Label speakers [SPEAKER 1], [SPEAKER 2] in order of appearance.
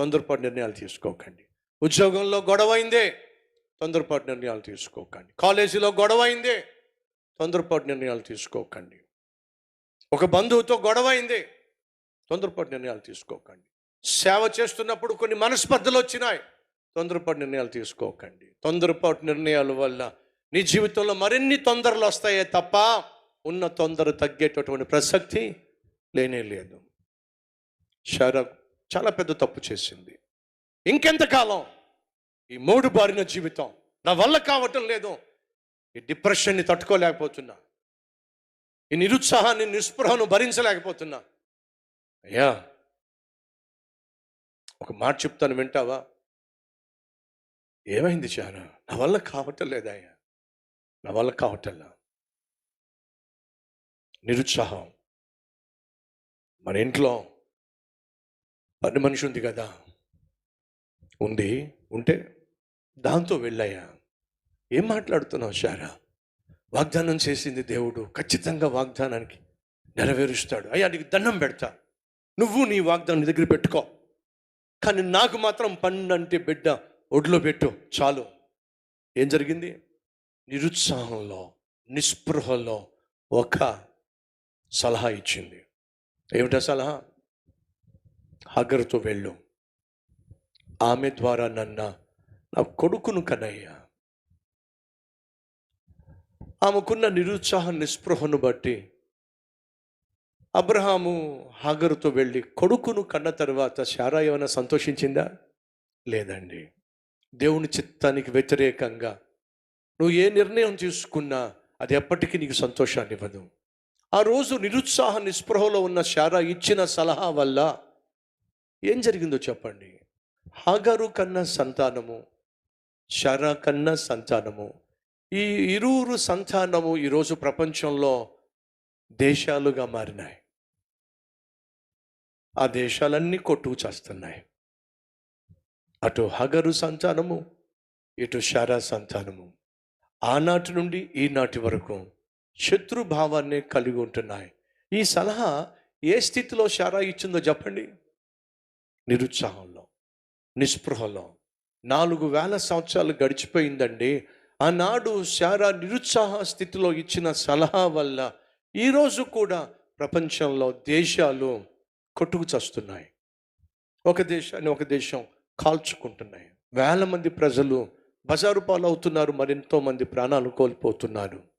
[SPEAKER 1] తొందరపాటు నిర్ణయాలు తీసుకోకండి. ఉద్యోగంలో గొడవైందే తొందరపాటు నిర్ణయాలు తీసుకోకండి. కాలేజీలో గొడవ అయిందే తొందరపాటు నిర్ణయాలు తీసుకోకండి. ఒక బంధువుతో గొడవ తొందరపాటు నిర్ణయాలు తీసుకోకండి. సేవ చేస్తున్నప్పుడు కొన్ని మనస్పర్ధలు వచ్చినాయి తొందరపాటు నిర్ణయాలు తీసుకోకండి. తొందరపాటు నిర్ణయాల వల్ల నీ జీవితంలో మరిన్ని తొందరలు వస్తాయే తప్ప ఉన్న తొందర తగ్గేటటువంటి ప్రసక్తి లేనే లేదు. షారా చాలా పెద్ద తప్పు చేసింది. ఇంకెంతకాలం? ఈ మూడు బారిన జీవితం. నా వల్ల కావటం లేదు. ఈ డిప్రెషన్ని తట్టుకోలేకపోతున్నా. ఈ నిరుత్సాహాన్ని నిస్పృహను భరించలేకపోతున్నా. అయ్యా! ఒక మాట చెప్తాను వింటావా? ఏమైంది చానా నా వల్ల కావటం లేదయ్యా నా వల్ల కావటంలా నిరుత్సాహం. మన ఇంట్లో పని మనిషి ఉంది కదా. ఉంది. ఉంటే దాంతో వెళ్ళాయా ఏం మాట్లాడుతున్నావు షారా వాగ్దానం చేసింది దేవుడు. ఖచ్చితంగా వాగ్దానానికి నెరవేరుస్తాడు. అయ్యా నీకు దండం పెడతా. నువ్వు నీ వాగ్దానం దగ్గర పెట్టుకో. కానీ నాకు మాత్రం పన్నంటే బిడ్డ ఒడిలో పెట్టు. చాలు. ఏం జరిగింది? నిరుత్సాహంలో నిస్పృహలో ఒక సలహా ఇచ్చింది. ఏమిటా సలహా? హగరుతో వెళ్ళు. ఆమె ద్వారా నన్న నా కొడుకును కనయ్యా ఆమెకున్న నిరుత్సాహ నిస్పృహను బట్టి అబ్రహాము హాగరుతో వెళ్ళి కొడుకును కన్న తర్వాత శారా ఏమైనా సంతోషించిందా? లేదండి. దేవుని చిత్తానికి వ్యతిరేకంగా నువ్వు ఏ నిర్ణయం తీసుకున్నా అది ఎప్పటికీ నీకు సంతోషాన్ని ఇవ్వదు ఆ రోజు నిరుత్సాహ నిస్పృహలో ఉన్న శారా ఇచ్చిన సలహా వల్ల ఏం జరిగిందో చెప్పండి. హాగరు కన్న సంతానము శర కన్న సంతానము. ఈ ఇరువురు సంతానము ఈరోజు ప్రపంచంలో దేశాలుగా మారినాయి. ఆ దేశాలన్నీ కొట్టుకు చేస్తున్నాయి. అటు హగరు సంతానము ఇటు శర సంతానము. ఆనాటి నుండి ఈనాటి వరకు శత్రుభావాన్ని కలిగి ఉంటున్నాయి. ఈ సలహా ఏ స్థితిలో శారా ఇచ్చిందో చెప్పండి. నిరుత్సాహంలో నిస్పృహలో. నాలుగు వేల సంవత్సరాలు గడిచిపోయిందండి. ఆనాడు శారా నిరుత్సాహ స్థితిలో ఇచ్చిన సలహా వల్ల ఈరోజు కూడా ప్రపంచంలో దేశాలు కొట్టుకు చస్తున్నాయి. ఒక దేశాన్ని ఒక దేశం కాల్చుకుంటున్నాయి. వేల మంది ప్రజలు బజారు పాలవుతున్నారు మరెంతో మంది ప్రాణాలు కోల్పోతున్నారు.